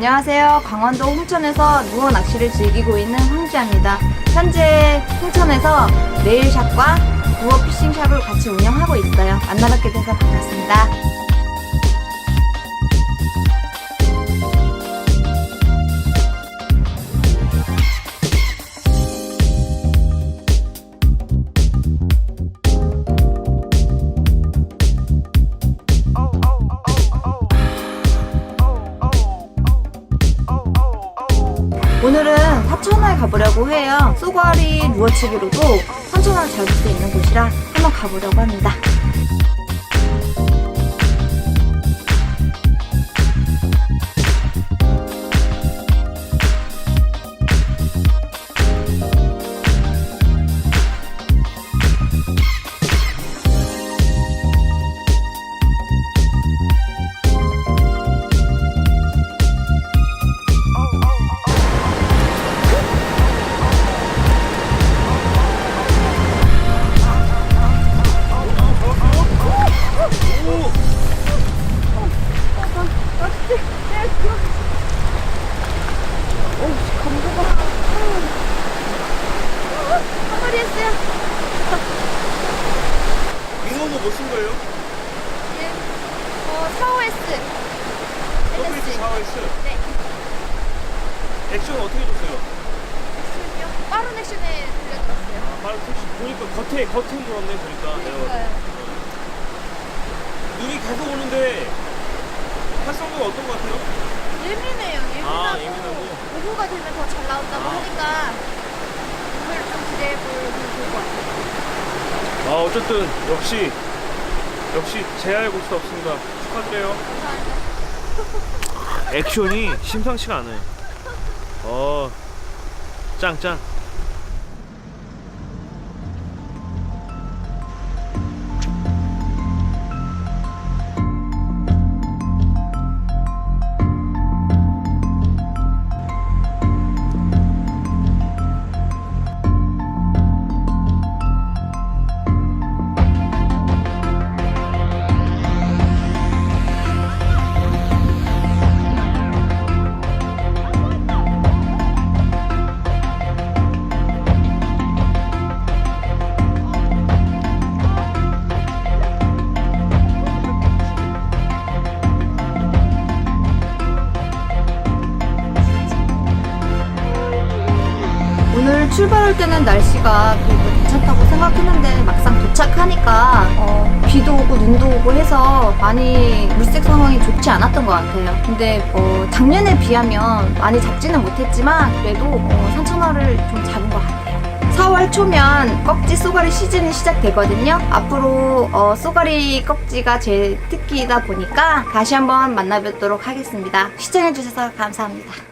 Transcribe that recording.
안녕하세요. 강원도 홍천에서 누워 낚시를 즐기고 있는 황지아입니다. 현재 홍천에서 네일샵과 누워 피싱샵을 같이 운영하고 있어요. 만나뵙게 돼서 반갑습니다. 오늘은 사천에 가보려고 해요. 쏘가리 누워치기로도 선천을 잡을 수 있는 곳이라 한번 가보려고 합니다. 잉어는 뭐쓴 거예요? 어, 4OS. WH 4S 네. 액션 어떻게 줬어요? 액션이요? 빠른 액션에 들려드렸어요. 아, 바로 택시 보니까 겉에 겉에 물었네 보니까 내가 눈이 계속 오는데 활성도가 어떤 것 같아요? 예민해요. 예민하고, 아, 예민하고. 오후가 되면 더 잘 나온다고 아. 하니까 오늘 좀 기대해 보면 좋을 것같 아 어쨌든 역시 역시 제 알고 수 없습니다. 축하드려요. 감사합니다. 액션이 심상치가 않아요. 어 짱짱 출발할 때는 날씨가 그래도 괜찮다고 생각했는데 막상 도착하니까 어, 비도 오고 눈도 오고 해서 많이 물색 상황이 좋지 않았던 것 같아요. 근데 어, 작년에 비하면 많이 잡지는 못했지만 그래도 어, 산천어를 좀 잡은 것 같아요. 4월 초면 꺽지 쏘가리 시즌이 시작되거든요. 앞으로 어, 쏘가리 꺽지가 제 특기이다 보니까 다시 한번 만나뵙도록 하겠습니다. 시청해주셔서 감사합니다.